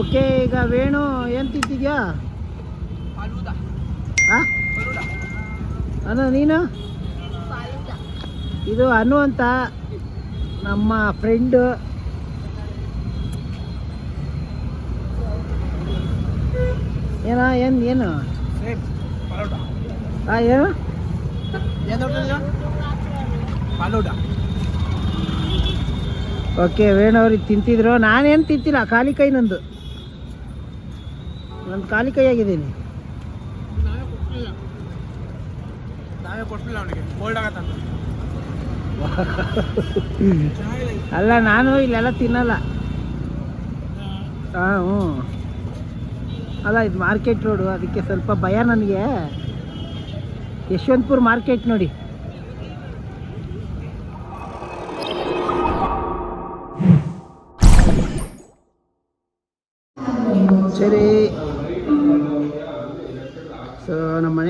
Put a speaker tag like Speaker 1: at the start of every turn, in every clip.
Speaker 1: Okay, ಈಗ ವೇಣು, ಏನು ತಿಂತಿದ್ಯಾ? ಅಣ್ಣ ನೀನು? ಇದು ಅನು ಅಂತ ನಮ್ಮ ಫ್ರೆಂಡ್ ಏನ, ಏನು ಏನು? ಏನು? ಓಕೆ, ವೇಣು ಅವ್ರಿಗೆ ತಿಂತಿದ್ರು. ನಾನೇನು ತಿಂತಿಲ್ಲ, ಖಾಲಿ ಕೈ ನಂದು. ನಾನು ಖಾಲಿ ಕೈ ಆಗಿದ್ದೀನಿ
Speaker 2: ನಾವೇ ಕೊಟ್ಟಿಲ್ಲ ಅವನಿಗೆ. ಕೋಲ್ಡ್ ಆಗತ್ತಂತ
Speaker 1: ಅಲ್ಲ ನಾನು ಇಲ್ಲೆಲ್ಲ ತಿನ್ನಲ್ಲ. ಹಾಂ ಹ್ಞೂ. ಅಲ್ಲ ಇದು ಮಾರ್ಕೆಟ್ ರೋಡು ಅದಕ್ಕೆ ಸ್ವಲ್ಪ ಭಯ ನನಗೆ. ಯಶವಂತಪುರ ಮಾರ್ಕೆಟ್ ನೋಡಿ. ಸರಿ.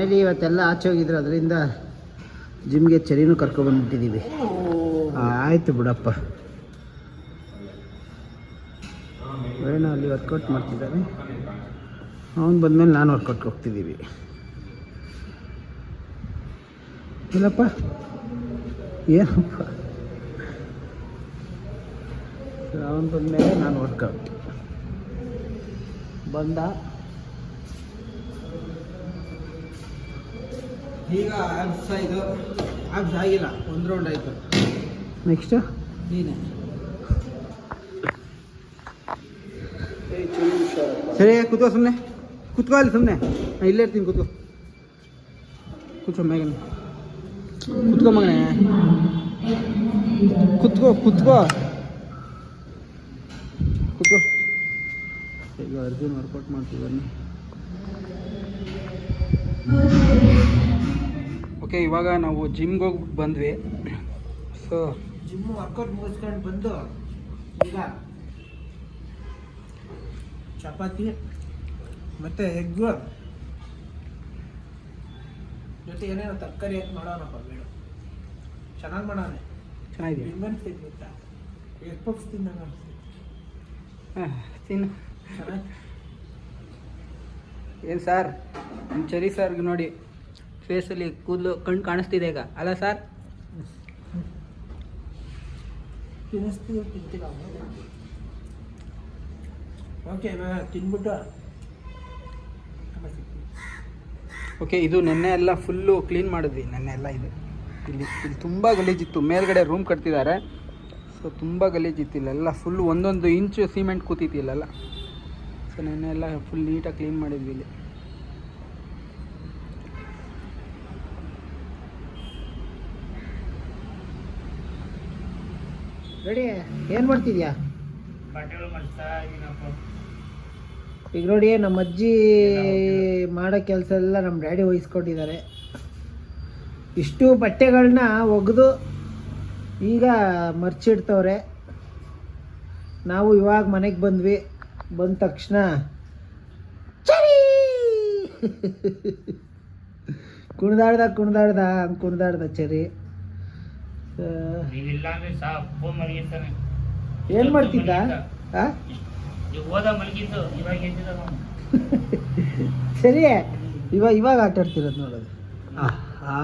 Speaker 1: ಮನೇಲಿ ಇವತ್ತೆಲ್ಲ ಆಚೆ ಹೋಗಿದ್ರು ಅದರಿಂದ ಜಿಮ್ಗೆ ಚರಿನೂ ಕರ್ಕೊಬಂದ್ಬಿಟ್ಟಿದ್ದೀವಿ ಆಯಿತು ಬಿಡಪ್ಪ. ವೇಣ ಅಲ್ಲಿ ವರ್ಕೌಟ್ ಮಾಡ್ತಿದ್ದಾರೆ ಅವನು ಬಂದಮೇಲೆ ನಾನು ವರ್ಕೌಟ್ಗೆ ಹೋಗ್ತಿದ್ದೀವಿ. ಇಲ್ಲಪ್ಪ. ಏನಪ್ಪ? ಅವನು ಬಂದಮೇಲೆ ನಾನು ವರ್ಕೌಟ್ ಬಂದ.
Speaker 2: ಈಗ ಆಬ್ಸ್ ಇದು ಆಬ್ಸ್ ಆಗಿಲ್ಲ ಒಂದು ರೌಂಡ್ ಆಯಿತು.
Speaker 1: ನೆಕ್ಸ್ಟು
Speaker 2: ನೀನೆ.
Speaker 1: ಸರಿ ಕೂತ್ಕೋ ಸುಮ್ಮನೆ ಕೂತ್ಕೋ ಅಲ್ಲಿ ಸುಮ್ಮನೆ ನಾನು ಇಲ್ಲೇ ಇರ್ತೀನಿ ಕೂತ್ಕೋ. ಕೂತ್ಕೊ ಮೇಗನೆ ಕೂತ್ಕೋ ಮಗನೇ. ಕೂತ್ಕೋ ಕೂತ್ಕೋ. ಕೂತ್ಕೋ. ಈಗ ಅರ್ಜುನ್ ವರ್ಕೌಟ್ ಮಾಡ್ತಿದ್ದಾನೆ. ಓಕೆ ಇವಾಗ ನಾವು ಜಿಮ್ಗೆ ಹೋಗ್ಬಿಟ್ಟು ಬಂದ್ವಿ. ಸೊ
Speaker 2: ಜಿಮ್ ವರ್ಕೌಟ್ ಮುಗಿಸ್ಕೊಂಡು ಬಂದು ಈಗ ಚಪಾತಿ ಮತ್ತೆ ಎಗ್ ಜೊತೆ ಏನೇನೋ ತರಕಾರಿ ಹಾಕಿ ಮಾಡೋಣಪ್ಪ ಬೇಡ. ಚೆನ್ನಾಗಿ ಮಾಡೋಣ.
Speaker 1: ಚೆನ್ನಾಗಿದೆ
Speaker 2: ನಿಮ್ಮನ್ಸ್ತೈತಿ ಗೊತ್ತಾ? ಎಗ್ ತಿಂದಂಗೆ ಅನಿಸ್ತೈತಿ
Speaker 1: ಹಾಂ ತಿನ್ನು. ಏನು ಸರ್? ನಿಮ್ಮ ಚರಿ ಸರ್ಗೆ ನೋಡಿ. ಫೇಸಲ್ಲಿ ಕೂದಲು ಕಣ್ಣು ಕಾಣಿಸ್ತಿದೆ ಈಗ. ಅಲ್ಲ ಸರ್
Speaker 2: ಓಕೆ ತಿನ್ಬಿಟ್ಟು
Speaker 1: ಓಕೆ ಇದು ನೆನ್ನೆ ಎಲ್ಲ ಫುಲ್ಲು ಕ್ಲೀನ್ ಮಾಡಿದ್ವಿ. ನೆನ್ನೆ ಎಲ್ಲ ಇದು. ಇಲ್ಲಿ ಇಲ್ಲಿ ತುಂಬ ಗಲೀಜಿತ್ತು ಮೇಲ್ಗಡೆ ರೂಮ್ ಕಟ್ತಿದ್ದಾರೆ. ಸೊ ತುಂಬ ಗಲೀಜಿತ್ತು ಇಲ್ಲೆಲ್ಲ. ಫುಲ್ ಒಂದೊಂದು ಇಂಚು ಸಿಮೆಂಟ್ ಕೂತಿತ್ತು ಇಲ್ಲೆಲ್ಲ. ಸೊ ನೆನ್ನೆ ಎಲ್ಲ ಫುಲ್ ನೀಟಾಗಿ ಕ್ಲೀನ್ ಮಾಡಿದ್ವಿ ಇಲ್ಲಿ. ರೆಡಿ ಏನು ಮಾಡ್ತಿದ್ಯಾ? ಈಗ ನೋಡಿ ನಮ್ಮ ಅಜ್ಜಿ ಮಾಡೋ ಕೆಲಸ ಎಲ್ಲ ನಮ್ಮ ಡ್ಯಾಡಿ ವಹಿಸ್ಕೊಂಡಿದ್ದಾರೆ ಇಷ್ಟು ಬಟ್ಟೆಗಳನ್ನ ಒಗೆದು ಈಗ ಮರ್ಚಿಡ್ತವ್ರೆ. ನಾವು ಇವಾಗ ಮನೆಗೆ ಬಂದ್ವಿ ಬಂದ ತಕ್ಷಣ ಚರಿ ಕುಣಿದಾಡ್ದ ಕುಣಿದಾಡ್ದ ಹಂಗೆ ಕುಣಿದಾಡ್ದ ಚರಿ. ಏನು ಮಾಡ್ತಿದ್ದ? ಸರಿ. ಇವಾಗ ಇವಾಗ ಆಟ ಆಡ್ತಿರೋದು ನೋಡೋದು ಆಹಾ.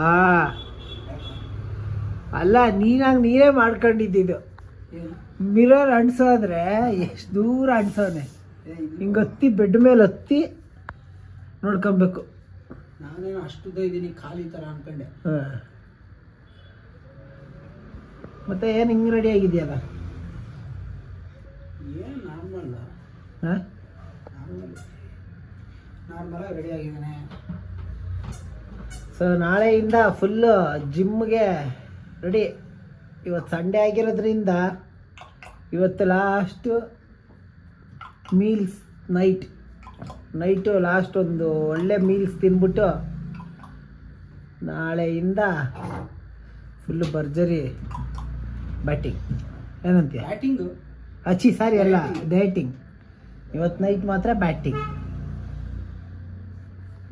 Speaker 1: ಅಲ್ಲ ನೀನಾಗ ನೀನೇ ಮಾಡ್ಕೊಂಡಿದ್ದಿದ್ದು. ಮಿರರ್ ಅಣ್ಸೋದ್ರೆ ಎಷ್ಟು ದೂರ ಅಣ್ಸೋನೆ ಹಿಂಗೆ ಹತ್ತಿ ಬೆಡ್ ಮೇಲೆ ಹತ್ತಿ ನೋಡ್ಕೊಬೇಕು.
Speaker 2: ನಾನೇನು ಅಷ್ಟುದ್ದ ಇದ್ದೀನಿ ಖಾಲಿ ಥರ ಅನ್ಕೊಂಡೆ.
Speaker 1: ಹ. ಮತ್ತೆ ಏನು ಹಿಂಗೆ ರೆಡಿ ಆಗಿದೆಯಲ್ಲ?
Speaker 2: ಏನು ನಾರ್ಮಲ್
Speaker 1: ಹಾಂ?
Speaker 2: ನಾರ್ಮಲ್ ನಾರ್ಮಲಾಗಿ ರೆಡಿ ಆಗಿದ್ದಾನೆ.
Speaker 1: ಸೊ ನಾಳೆಯಿಂದ ಫುಲ್ಲು ಜಿಮ್ಗೆ ರೆಡಿ ಇವತ್ತು ಸಂಡೇ ಆಗಿರೋದ್ರಿಂದ ಇವತ್ತು last meals night night last ಒಂದು ಒಳ್ಳೆ ಮೀಲ್ಸ್ ತಿಂದ್ಬಿಟ್ಟು ನಾಳೆಯಿಂದ ಫುಲ್ಲು ಭರ್ಜರಿ. ಬ್ಯಾಟಿಂಗ್ ಏನಂತೀಯ?
Speaker 2: ಬ್ಯಾಟಿಂಗ್
Speaker 1: ಅಚ್ಚಿ ಸಾರಿ ಅಲ್ಲ ಬ್ಯಾಟಿಂಗ್ ಇವತ್ತು ನೈಟ್ ಮಾತ್ರ ಬ್ಯಾಟಿಂಗ್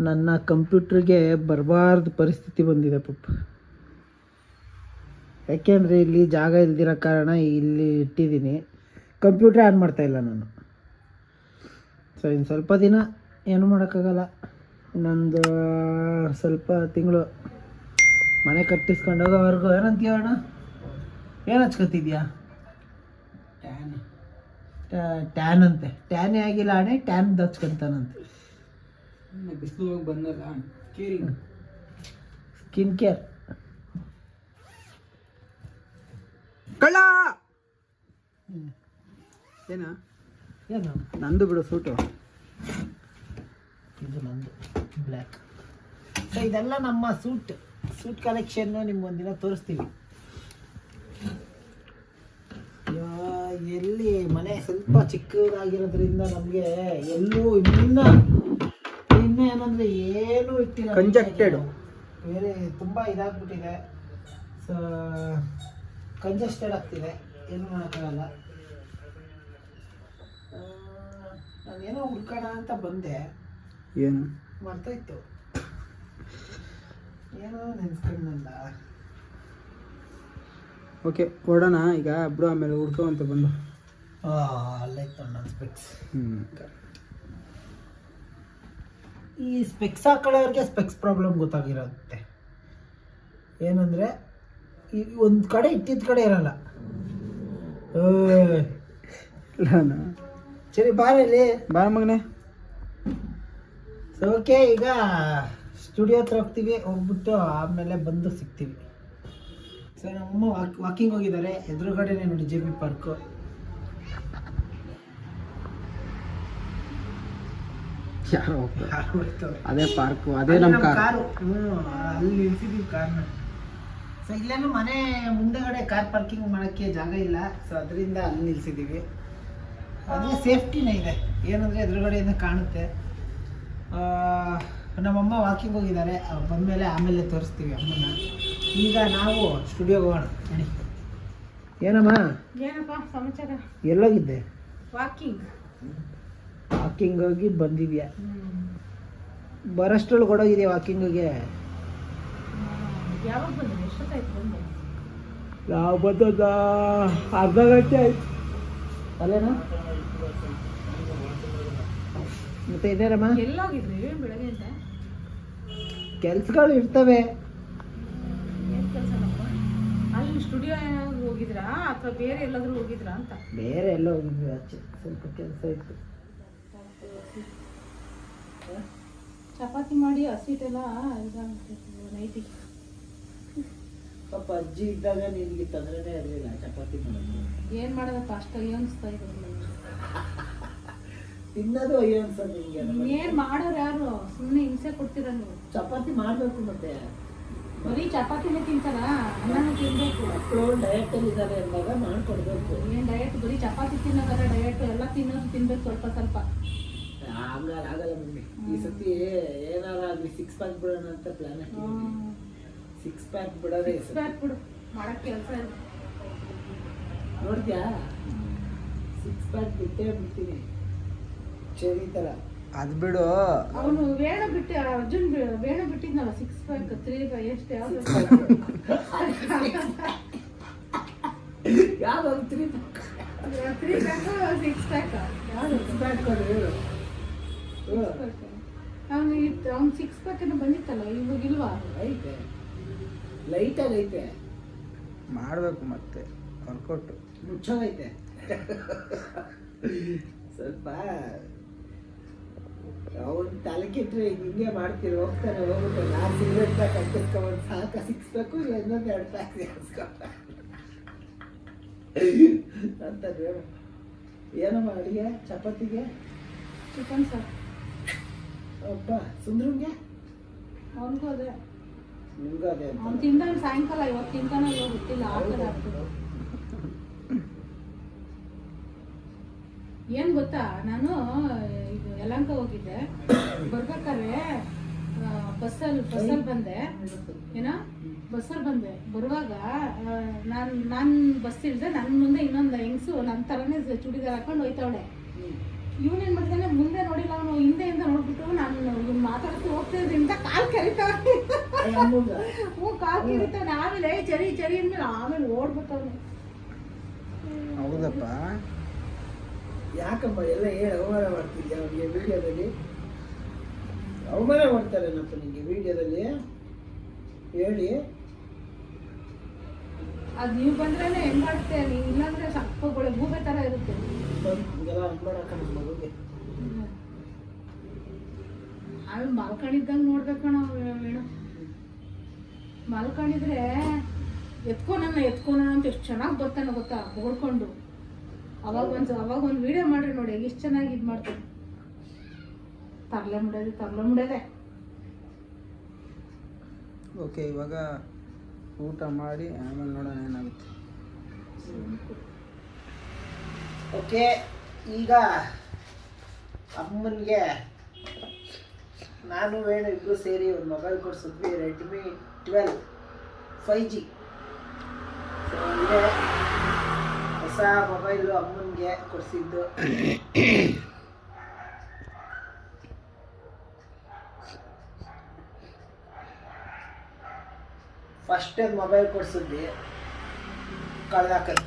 Speaker 1: ನನ್ನ ಕಂಪ್ಯೂಟ್ರಿಗೆ ಬರಬಾರ್ದು ಪರಿಸ್ಥಿತಿ ಬಂದಿದೆ ಪಪ್ಪ ಯಾಕೆಂದರೆ ಇಲ್ಲಿ ಜಾಗ ಇಲ್ದಿರೋ ಕಾರಣ ಇಲ್ಲಿ ಇಟ್ಟಿದ್ದೀನಿ. ಕಂಪ್ಯೂಟ್ರ್ ಆನ್ ಮಾಡ್ತಾ ಇಲ್ಲ ನಾನು. ಸೊ ಇನ್ನು ಸ್ವಲ್ಪ ದಿನ ಏನು ಮಾಡೋಕ್ಕಾಗಲ್ಲ. ಇನ್ನೊಂದು ಸ್ವಲ್ಪ ತಿಂಗಳು ಮನೆ ಕಟ್ಟಿಸ್ಕೊಂಡೋಗೋವರೆಗೂ ಏನಂತೀವಣ್ಣ ಅಣ್ಣ? ಏನು ಹಚ್ಕೊತಿದ್ಯಾ?
Speaker 2: ಟ್ಯಾನ್
Speaker 1: ಟ್ಯಾನ್ ಅಂತೆ. ಟ್ಯಾನೇ ಆಗಿಲ್ಲ ಅಣೆ ಟ್ಯಾನ್ ಹಚ್ಕೊಂತಾನಂತೆ.
Speaker 2: ಬಿಸಿಲು ಹೋಗಿ ಬಂದಲ್ಲ ಕೇರಿಂಗ್
Speaker 1: ಸ್ಕಿನ್ ಕೇರ್
Speaker 2: ಕಳ್ಳ! ಏನ?
Speaker 1: ಏನು?
Speaker 2: ನಂದು ಬಿಡು ಸೂಟು.
Speaker 1: ಇದು ನಂದು ಬ್ಲ್ಯಾಕ್ ಸೊ ಇದೆಲ್ಲ ನಮ್ಮ ಸೂಟ್ ಸೂಟ್ ಕಲೆಕ್ಷನ್ನು ನಿಮ್ಗೆ ಒಂದಿನ ತೋರಿಸ್ತೀವಿ. ಎಲ್ಲಿ ಮನೆ ಸ್ವಲ್ಪ ಚಿಕ್ಕದಾಗಿರೋದ್ರಿಂದ ನಮಗೆ ಎಲ್ಲೂ ಇನ್ನ ಇನ್ನ ಏನಂದ್ರೆ ಏನು ಇಟ್ಟಿಲ್ಲ.
Speaker 2: ಕಂಜಕ್ಟೆಡ್
Speaker 1: ಬೇರೆ ತುಂಬ ಇದಾಗ್ಬಿಟ್ಟಿದೆ. ಸೊ ಕಂಜಸ್ಟೆಡ್ ಆಗ್ತಿದೆ. ಏನು ಮಾಡೋಕ್ಕಾಗಲ್ಲ. ನಾನೇನೋ ಹುಡ್ಕೋಣ ಅಂತ ಬಂದೆ.
Speaker 2: ಏನು?
Speaker 1: ಮರ್ತೋಯ್ತು. ಏನೋ ನೆನ್ಸ್ಕೊಂಡಲ್ಲ
Speaker 2: ಓಕೆ ಕೊಡೋಣ. ಈಗ ಬಿಡು ಆಮೇಲೆ ಹುಡ್ಕೋ ಅಂತ ಬಂದು.
Speaker 1: ಸ್ಪೆಕ್ಸ್
Speaker 2: ಹ್ಞೂ
Speaker 1: ಈ ಸ್ಪೆಕ್ಸ್ ಹಾಕೊಳ್ಳೋರಿಗೆ ಸ್ಪೆಕ್ಸ್ ಪ್ರಾಬ್ಲಮ್ ಗೊತ್ತಾಗಿರುತ್ತೆ. ಏನಂದರೆ ಈ ಒಂದು ಕಡೆ ಇಟ್ಟಿದ್ದ ಕಡೆ ಇರಲ್ಲ. ಸರಿ ಬಾರಲ್ಲಿ
Speaker 2: ಬಾ ಮಗನೇ.
Speaker 1: ಸೊ ಓಕೆ ಈಗ ಸ್ಟುಡಿಯೋ ಹತ್ರ ಹೋಗ್ತೀವಿ. ಹೋಗ್ಬಿಟ್ಟು ಆಮೇಲೆ ಬಂದು ಸಿಗ್ತೀವಿ. ಸೊ ನಮ್ಮಮ್ಮ ವಾಕ್ ವಾಕಿಂಗ್ ಹೋಗಿದ್ದಾರೆ. ಎದುರುಗಡೆನೆ ನೋಡಿ ಜೆ ಪಿ ಪಾರ್ಕು
Speaker 2: ಯಾರೋ ಹೋಗ್ತಾರೆ ಅದೇ ಪಾರ್ಕು ಅದೇ ನಮ್ಮ ಕಾರ್.
Speaker 1: ಹ್ಞೂ ಅಲ್ಲಿ ನಿಲ್ಸಿದೀವಿ ಕಾರ್ನ ಸೊ ಇಲ್ಲೇನು ಮನೆ ಮುಂದೆಗಡೆ ಕಾರ್ ಪಾರ್ಕಿಂಗ್ ಮಾಡೋಕ್ಕೆ ಜಾಗ ಇಲ್ಲ. ಸೊ ಅದರಿಂದ ಅಲ್ಲಿ ನಿಲ್ಸಿದ್ದೀವಿ ಅದೇ ಸೇಫ್ಟಿನೇ ಇದೆ. ಏನಂದರೆ ಎದುರುಗಡೆಯಿಂದ ಕಾಣುತ್ತೆ. ಆ, ನಮ್ಮಮ್ಮ ವಾಕಿಂಗ್ ಹೋಗಿದ್ದಾರೆ ಅವ್ರು ಬಂದಮೇಲೆ ಆಮೇಲೆ ತೋರಿಸ್ತೀವಿ ಅಮ್ಮನ ಈಗ ನಾವು ಸ್ಟುಡಿಯೋಗೆ ಹೋಗೋಣ ನಡಿ. ಏನಮ್ಮ?
Speaker 3: ಏನಪ್ಪ ಸಮಾಚಾರ?
Speaker 1: ಎಲ್ಲೋಗಿದ್ದೆ?
Speaker 3: ವಾಕಿಂಗ್.
Speaker 1: ವಾಕಿಂಗ್ ಹೋಗಿ ಬಂದಿದ್ಯಾ? ಬರೋಷ್ಟ್ರೊಳಗೆ ಕೊಡೋಗಿದೆಯಾ ವಾಕಿಂಗಿಗೆ.
Speaker 3: ಯಾವಾಗ ಬಂದೆ ಎಷ್ಟೊತ್ತಾಯ್ತು ಬಂದೆ
Speaker 1: ನಾವು ಬಂದದ? ಅರ್ಧ ಗಂಟೆ ಆಯ್ತು. ಅಲ್ಲೇನಾ? ಮತ್ತೆ ಇದೇನಮ್ಮ?
Speaker 3: ಎಲ್ಲೋಗಿದ್ರಿ ಬೆಳಗ್ಗೆಯಿಂದ
Speaker 1: ಕೆಲ್ಸಗಳು ಇರ್ತವೆ.
Speaker 3: ಏನು ಕೆಲಸನಪ್ಪ ಅಲ್ಲಿ ಸ್ಟುಡಿಯೋ ಏನಾದ್ರು ಹೋಗಿದ್ರಾ? ಅಥವಾ ಬೇರೆ ಎಲ್ಲಾದ್ರೂ ಹೋಗಿದ್ರಾ ಅಂತ?
Speaker 1: ಬೇರೆ ಎಲ್ಲ ಹೋಗಿದ್ವಿ ಆಚೆ ಸ್ವಲ್ಪ ಕೆಲಸ ಇತ್ತು.
Speaker 3: ಚಪಾತಿ ಮಾಡಿ ಹಸಿಟ್ಟೆಲ್ಲ ಇದಾಗುತ್ತೆ. ನೈಟಿ.
Speaker 1: ಪಾಪ ಅಜ್ಜಿ ಇದ್ದಾಗ ನಿನ್ಗೆ ತೊಂದರೆನೇ ಇರಲಿಲ್ಲ ಚಪಾತಿ ಮಾಡೋದು.
Speaker 3: ಏನು ಮಾಡೋದಪ್ಪ? ಅಯ್ಯೋ ಅನಿಸ್ತಾ ಇರೋದು
Speaker 1: ತಿನ್ನೋದು ಅಯ್ಯೋ ಅನ್ಸೋದು ಏನ್
Speaker 3: ಏನು ಮಾಡೋರು ಯಾರು ಸುಮ್ಮನೆ ಹಿಂಸೆ ಕೊಡ್ತೀರ ನೀವು?
Speaker 1: ಚಪಾತಿ ಮಾಡಬೇಕು ಮತ್ತೆ.
Speaker 3: ಬರೀ ಚಪಾತಿನೇ ತಿಂತಾರ? ಅನ್ನ ತಿನ್ಬೇಕು.
Speaker 1: ಮಕ್ಕಳು ಅಲ್ಲಿ ಇದ್ದಾರೆ ಅಂದಾಗ ಮಾಡ್ಕೊಡ್ಬೇಕು.
Speaker 3: ಏನ್ ಡಯಟ್ ಬರೀ ಚಪಾತಿ ತಿನ್ನೋದಾರ ಡಯಟ್ ಎಲ್ಲ ತಿನ್ನೋದು ತಿನ್ಬೇಕು ಸ್ವಲ್ಪ ಸ್ವಲ್ಪ.
Speaker 1: ಆಗಲ್ಲ ಆಗಲ್ಲ ಮಮ್ಮಿ. ಈ ಸತಿ ಏನಾರ ಆಗ್ಲಿ ಸಿಕ್ಸ್ ಪ್ಯಾಕ್ ಬಿಡೋಣ ಅಂತ ಪ್ಲಾನ್ ಹಾಕಿದ್ದೀನಿ. ಸಿಕ್ಸ್ ಪ್ಯಾಕ್ ಬಿಡೋದೇ ಸಿಕ್ಸ್.
Speaker 3: ಪ್ಯಾಕ್ ಬಿಡು. ಮಾಡಕ್ ಕೆಲಸ ಇಲ್ಲ.
Speaker 1: ನೋಡ್ತೀಯಾ? ಸಿಕ್ಸ್ ಪ್ಯಾಕ್ ಬಿಟ್ಟೇ ಬಿಡ್ತೀನಿ. ಚರಿ ಥರ
Speaker 2: ಅದು ಬಿಡು.
Speaker 3: ಅವನು ವೇಣ ಬಿಟ್ಟು ಅರ್ಜುನ್ ಬಿ- ವೇಣ ಬಿಟ್ಟಿದ್ನಲ್ಲ ಸಿಕ್ಸ್ ಪ್ಯಾಕ್ ತ್ರೀ ಎಷ್ಟು ಯಾವ್ದು
Speaker 1: ಯಾವ್ದು three
Speaker 3: three pack six pack ಯಾವ್ದು?
Speaker 1: ಸಿಕ್ಸ್ ಪ್ಯಾಕ್ ಅದು ಹೇಳು.
Speaker 3: ಅವನು ಅವ್ನು ಸಿಕ್ಸ್ ಪ್ಯಾಕ್ ಏನೋ ಬಂದಿತ್ತಲ್ಲ ಇವಾಗ ಇಲ್ವಾ?
Speaker 1: ಐತೆ. ಲೈಟಾಗಿ ಐತೆ.
Speaker 2: ಮಾಡಬೇಕು ಮತ್ತೆ ವರ್ಕೌಟು
Speaker 1: ಮುಚ್ಚೋದೈತೆ ಸ್ವಲ್ಪ ಅವನ್ ತಲೆ ಕೆಟ್ಟರೆ ಹಿಂಗೆ ಮಾಡ್ತೀರಿ ಹೋಗ್ತಾರೆ ಹೋಗುತ್ತೆ ನಾನು ಸಿಗರೇಟ್ ಪ್ಯಾಕ್ ಅಂಟಿಸ್ಕೊಂಡ್ ಸಾಕ ಸಿಕ್ಸ್ ಇಲ್ಲ ಇನ್ನೊಂದು ಎರಡು ಪ್ಯಾಕ್ ಸೇರಿಸ್ಕೊಂಡ ಅಂತ ಹೇಳು ಏನಮ್ಮ ಅಡುಗೆ ಚಪಾತಿಗೆ?
Speaker 3: Chicken sir.
Speaker 1: ಒಬ್ಬ ಸುಂದ್ರಂಗೆ?
Speaker 3: ಅವನಿಗೂ ಅದೇ.
Speaker 1: ನಿಮ್ಗೂ ಅದೇ
Speaker 3: ಅವ್ನು ತಿಂದ ಸಾಯಂಕಾಲ ಇವತ್ತು ತಿಂತಾನೆ ಇವಾಗ ಗೊತ್ತಿಲ್ಲ ಥರ ಆಗ್ತದೆ ಏನ್ ಗೊತ್ತಾ? ನಾನು ಇದು ಯಲಂಕ ಹೋಗಿದ್ದೆ. ಬರ್ಬೇಕಾದ್ರೆ ಬಸ್ಸಲ್ಲಿ ಬಸ್ಸಲ್ಲಿ ಬಂದೆ. ಏನ? ಬಸ್ಸಲ್ಲಿ ಬಂದೆ. ಬರುವಾಗ ನಾನು ನಾನು ಬಸ್ ಇಲ್ದೆ ನನ್ನ ಮುಂದೆ ಇನ್ನೊಂದು ಹೆಂಗ್ಸು ನನ್ನ ಥರನೇ ಚೂಡಿದಾರ್ ಹಾಕೊಂಡು ಹೋಯ್ತಾವಳೆ. ಇವನೇನು ಮಾಡ್ತಾನೆ ಮುಂದೆ ನೋಡಿಲ್ಲ ಅವನು ಹಿಂದೆಯಿಂದ ನೋಡ್ಬಿಟ್ಟು ನಾನು ಇವ್ನು ಮಾತಾಡ್ತಾ ಹೋಗ್ತಾ ಕಾಲ್ ಕರಿತಾವೆ ಹ್ಞೂ ಕಾಲು ಕರಿತಾನೆ. ಆಮೇಲೆ "ಏ, ಚರಿ ಚರಿ ಅಂದ್ಮೇಲೆ ಆಮೇಲೆ ಓಡ್ಬಿಟ್ಟವನು.
Speaker 2: ಹೌದಪ್ಪ.
Speaker 1: ಯಾಕಮ್ಮ ಎಲ್ಲ ಹೇಳಿ ಅವಮಾನ ಮಾಡ್ತಿದ್ದೆ ಅವನಿಗೆ ವಿಡಿಯೋದಲ್ಲಿ? ಅವಮಾನ ಮಾಡ್ತಾರೇನಪ್ಪ ನಿಮಗೆ ವಿಡಿಯೋದಲ್ಲಿ? ಹೇಳಿ.
Speaker 3: ಅದು ನೀವು ಬಂದ್ರೆ ಹೆಂಗ್ ಮಾಡ್ತೀಯ ನೀ? ಇಲ್ಲಾಂದ್ರೆ ಸಪ್ಪಗಳು ಗೂಬೆ ತರ ಇರುತ್ತೆ.
Speaker 1: ಹಂಗೆಲ್ಲ ಅನ್ಬೇಡಕ್ಕ ನಮ್ಮ ಮಗುಗೆ
Speaker 3: ಅಲ್ಲಿ ಮಲ್ಕೊಂಡಿದ್ದಂಗೆ ನೋಡ್ಬೇಕಣ ವೇಣು ಮಲ್ಕೊಂಡಿದ್ರೆ ಎತ್ಕೊನ ಎತ್ಕೊನ ಅಂತ ಎಷ್ಟು ಚೆನ್ನಾಗಿ ಬರ್ತಾನೆ ಗೊತ್ತಾ? ಹೊಡ್ಕೊಂಡು ಅವಾಗ ಒಂದು ಅವಾಗ ಒಂದು ವಿಡಿಯೋ ಮಾಡ್ರಿ ನೋಡಿ ಎಷ್ಟು ಚೆನ್ನಾಗಿ ಇದು ಮಾಡ್ತೀನಿ ತರ್ಲೆ ಮುಡೋದು ತರ್ಲೆ ಮುಡೋದೆ
Speaker 2: ಓಕೆ, ಇವಾಗ ಊಟ ಮಾಡಿ, ಆಮೇಲೆ ನೋಡೋಣ ಏನಾಗುತ್ತೆ.
Speaker 1: ಓಕೆ, ಈಗ ಅಮ್ಮನಿಗೆ ನಾನು ವೇಣು ಇಬ್ಬರು ಸೇರಿ ಒಂದು ಮೊಬೈಲ್ ಕೊಡಿಸಿದ್ವಿ ರೆಡ್ಮಿ ಟ್ವೆಲ್ ಫೈ ಜಿ ಇದೆ ಹೊಸ ಮೊಬೈಲು ಅಮ್ಮನಿಗೆ ಕೊಡಿಸಿದ್ದು. ಫಸ್ಟ್ ಮೊಬೈಲ್ ಕೊಡಿಸಿದ್ವಿ. ಕಳ್ದಾಕತ್ತು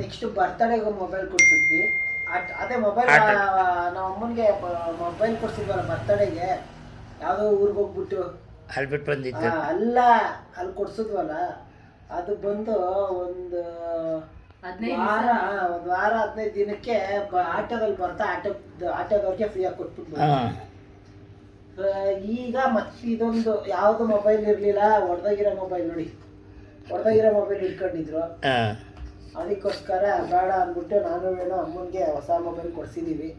Speaker 1: ನೆಕ್ಸ್ಟ್ ಬರ್ತಡೇಗೆ ಮೊಬೈಲ್ ಕೊಡ್ಸಿದ್ವಿ. ಅದೇ ಮೊಬೈಲ್ ನಮ್ಮ ಅಮ್ಮನಿಗೆ ಮೊಬೈಲ್ ಕೊಡಿಸಿದ್ವಲ್ಲ ಬರ್ತಡೇಗೆ ಯಾವುದೋ ಊರಿಗೆ ಹೋಗ್ಬಿಟ್ಟು.
Speaker 4: ಅಲ್ಲಿ ಬಿಟ್ಟು ಬಂದಿದ್ದು.
Speaker 1: ಅಲ್ಲ ಅಲ್ಲಿ ಕೊಡ್ಸಿದ್ವಲ್ಲ. ಅದು ಬಂದು ಒಂದು ವಾರ ಒಂದು ವಾರ ಹದಿನೈದು ದಿನಕ್ಕೆ ಬ- ಆಟೋದಲ್ಲಿ ಬರ್ತಾ ಆಟೋ ಆಟೋದವ್ರಿಗೆ ಫ್ರೀಯಾಗಿ ಕೊಟ್ಬಿಟ್ಟು
Speaker 4: ಹಾಂ.
Speaker 1: ಈಗ ಮತ್ತೆ ಇದೊಂದು ಯಾವ್ದು ಮೊಬೈಲ್ ಇರಲಿಲ್ಲ ಹೊಡೆದಾಗಿರೋ ಮೊಬೈಲ್ ನೋಡಿ. ಹೊಡೆದಾಗಿರೋ ಮೊಬೈಲ್ ಇಟ್ಕೊಂಡಿದ್ರು
Speaker 4: ಹಾಂ.
Speaker 1: ಅದಕ್ಕೋಸ್ಕರ ಬೇಡ ಅಂದ್ಬಿಟ್ಟು ನಾನು ಏನೋ ಅಮ್ಮನಿಗೆ ಹೊಸ ಮೊಬೈಲ್ ಕೊಡ್ಸಿದೀವಿ.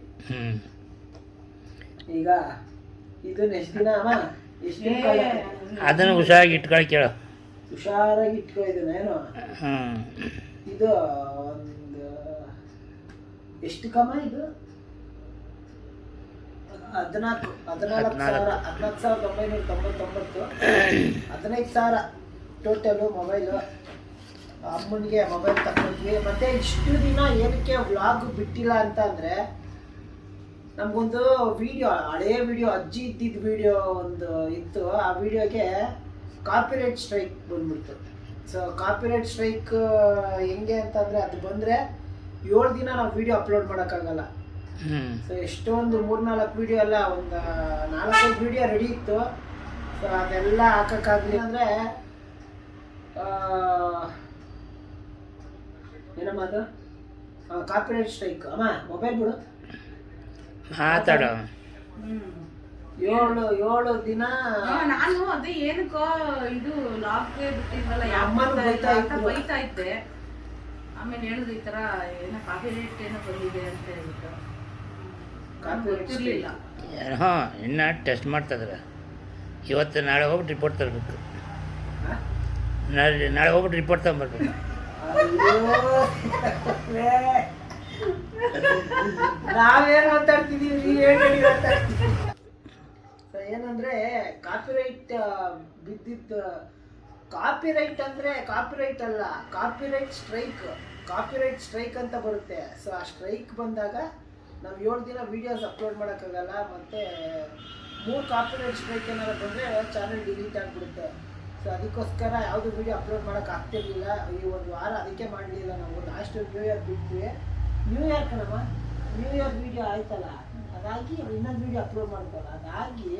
Speaker 1: ಈಗ ಇದು ಎಷ್ಟು ದಿನ ಅಮ್ಮ? ಎಷ್ಟು ದಿನ?
Speaker 4: ಅದನ್ನು ಹುಷಾರಾಗಿ ಇಟ್ಕೊಳ್ಳಿ ಕೇಳು.
Speaker 1: ಹುಷಾರಾಗಿ ಇಟ್ಕೋ ಇದನ್ನ ಏನೋ ಇದು ಒಂದು ಎಷ್ಟು ಕಮ ಇದು? ಹದಿನಾಲ್ಕು ಹದಿನಾಲ್ಕು ಸಾವಿರ ಹದಿನಾಲ್ಕು. ಸಾವಿರದ ಒಂಬೈನೂರ ತೊಂಬತ್ತೊಂಬತ್ತು ಹದಿನೈದು ಸಾವಿರ ಟೋಟಲು ಮೊಬೈಲು ಅಮ್ಮನಿಗೆ ಮೊಬೈಲ್ ತಗೊಂಡ್ವಿ ಮತ್ತೆ ಇಷ್ಟು ದಿನ ಏನಕ್ಕೆ ವ್ಲಾಗ್ ಬಿಟ್ಟಿಲ್ಲ ಅಂತ ಅಂದರೆ ನಮಗೊಂದು ವಿಡಿಯೋ ಹಳೇ ವಿಡಿಯೋ ಅಜ್ಜಿ ಇದ್ದಿದ್ದ ವಿಡಿಯೋ ಒಂದು ಇತ್ತು. ಆ ವಿಡಿಯೋಗೆ ಕಾಪಿರೈಟ್ ಸ್ಟ್ರೈಕ್ ಬಂದ್ಬಿಡ್ತು. ಸೊ ಕಾಪಿರೈಟ್ ಸ್ಟ್ರೈಕ್ ಹೆಂಗೆ ಅಂತಂದರೆ ಅದು ಬಂದರೆ ಏಳು ದಿನ ನಾವು ವಿಡಿಯೋ ಅಪ್ಲೋಡ್ ಮಾಡೋಕ್ಕಾಗಲ್ಲ.
Speaker 4: ಹ್ಞೂ
Speaker 1: ಸೊ ಎಷ್ಟೊಂದು ಮೂರ್ನಾಲ್ಕು ವಿಡಿಯೋ ಎಲ್ಲ ಒಂದು ನಾಲ್ಕೈದು ವಿಡಿಯೋ ರೆಡಿ ಇತ್ತು. ಸೊ ಅದೆಲ್ಲ ಹಾಕೋಕ್ಕಾಗಲಿ ಅಂದರೆ ಏನಮ್ಮ ಅದು? ಕಾಪಿರೈಟ್ ಸ್ಟ್ರೈಕ್ ಅಮ್ಮ ಮೊಬೈಲ್ ಬಿಡು.
Speaker 4: ಮಾತಾಡು.
Speaker 1: ಏಳು ಏಳು ದಿನ
Speaker 3: ನಾನು ಅದೇ ಏನಕ್ಕೋ ಇದು ಲಾಕ್ ಬಿಟ್ಟಿದ್ವಲ್ಲ
Speaker 1: ಅಮ್ಮನೂ ಬೈತಾ
Speaker 3: ಇದ್ದೆ. ಆಮೇಲೆ ಹೇಳಿದ್ರು ಈ ತರ ಏನೋ ಕಾಫಿ ರೇಟ್ ಏನೋ ಬಂದಿದೆ ಅಂತ ಹೇಳ್ಬಿಟ್ಟು. ಗೊತ್ತಿರ್ಲಿಲ್ಲ.
Speaker 4: ಹಾಂ ಇನ್ನು ಟೆಸ್ಟ್ ಮಾಡ್ತಿದ್ರೆ ಇವತ್ತು ನಾಳೆ ಹೋಗ್ಬಿಟ್ಟು ರಿಪೋರ್ಟ್ ತರಬೇಕು. ನಾಳೆ ನಾಳೆ ಹೋಗ್ಬಿಟ್ಟು ರಿಪೋರ್ಟ್ ತಗೊಂಬರ್ಬೇಕು.
Speaker 1: ನಾವೇನು ನಾವೇನ್ ಮಾತಾಡ್ತಿದೀವಿ ನೀವ್ ಏನ್ ಹೇಳಿ ಮಾತಾಡ್ತಿದೀವಿ So, ಏನಂದ್ರೆ ಕಾಪಿರೈಟ್ ಬಿದ್ದಿದ್ದ ಕಾಪಿರೈಟ್ ಅಂದ್ರೆ ಕಾಪಿರೈಟ್ ಅಲ್ಲ ಕಾಪಿರೈಟ್ ಸ್ಟ್ರೈಕ್ ಕಾಪಿರೈಟ್ ಸ್ಟ್ರೈಕ್ ಅಂತ ಬರುತ್ತೆ. ಸೊ ಆ ಸ್ಟ್ರೈಕ್ ಬಂದಾಗ ನಾವು ಏಳು ದಿನ ವಿಡಿಯೋಸ್ ಅಪ್ಲೋಡ್ ಮಾಡೋಕ್ಕಾಗಲ್ಲ, ಮತ್ತೆ ಮೂರು ಕಾಪಿರೈಟ್ ಸ್ಟ್ರೈಕ್ ಏನಾದ್ರು ಬಂದರೆ ಚಾನಲ್ ಡಿಲೀಟ್ ಆಗಿಬಿಡುತ್ತೆ. ಸೊ ಅದಕ್ಕೋಸ್ಕರ ಯಾವುದು ವಿಡಿಯೋ ಅಪ್ಲೋಡ್ ಮಾಡೋಕೆ ಆಗ್ತಿರ್ಲಿಲ್ಲ, ಈ ಒಂದು ವಾರ ಅದಕ್ಕೆ ಮಾಡಲಿಲ್ಲ ನಾವು. ಲಾಸ್ಟ್ ನ್ಯೂ ಇಯರ್ ಬಿಟ್ವಿ. ನ್ಯೂ ಇಯರ್ ಕಣಮ್ಮ ನ್ಯೂ ಇಯರ್ ವಿಡಿಯೋ ಆಯ್ತಲ್ಲ. ಅದಾಗಿ ಇನ್ನೊಂದು ವಿಡಿಯೋ ಅಪ್ಲೋಡ್ ಮಾಡ್ಬೋದು ಅದಾಗಿ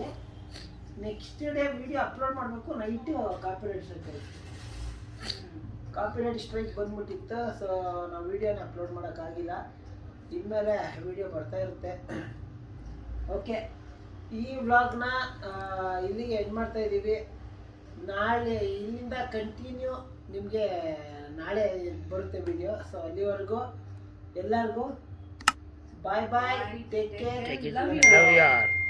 Speaker 1: ನೆಕ್ಸ್ಟ್ ಡೇ ವಿಡಿಯೋ ಅಪ್ಲೋಡ್ ಮಾಡಬೇಕು night copyright strike copyright strike ಬಂದ್ಬಿಟ್ಟಿತ್ತು so ನಾವು ವೀಡಿಯೋನ ಅಪ್ಲೋಡ್ ಮಾಡೋಕ್ಕಾಗಿಲ್ಲ ಇನ್ಮೇಲೆ ವಿಡಿಯೋ ಬರ್ತಾ ಇರುತ್ತೆ. ಓಕೆ ಈ ವ್ಲಾಗ್ನ ಇಲ್ಲಿಗೆ ಎಂಡ್ ಮಾಡ್ತಾ ಇದ್ದೀವಿ ನಾಳೆ, ಇಲ್ಲಿಂದ ಕಂಟಿನ್ಯೂ ನಿಮಗೆ ನಾಳೆ ಬರುತ್ತೆ ವಿಡಿಯೋ ಸೊ ಅಲ್ಲಿವರೆಗೂ ಎಲ್ಲರಿಗೂ Bye bye. Take, Take
Speaker 4: care. Take it. Love you all.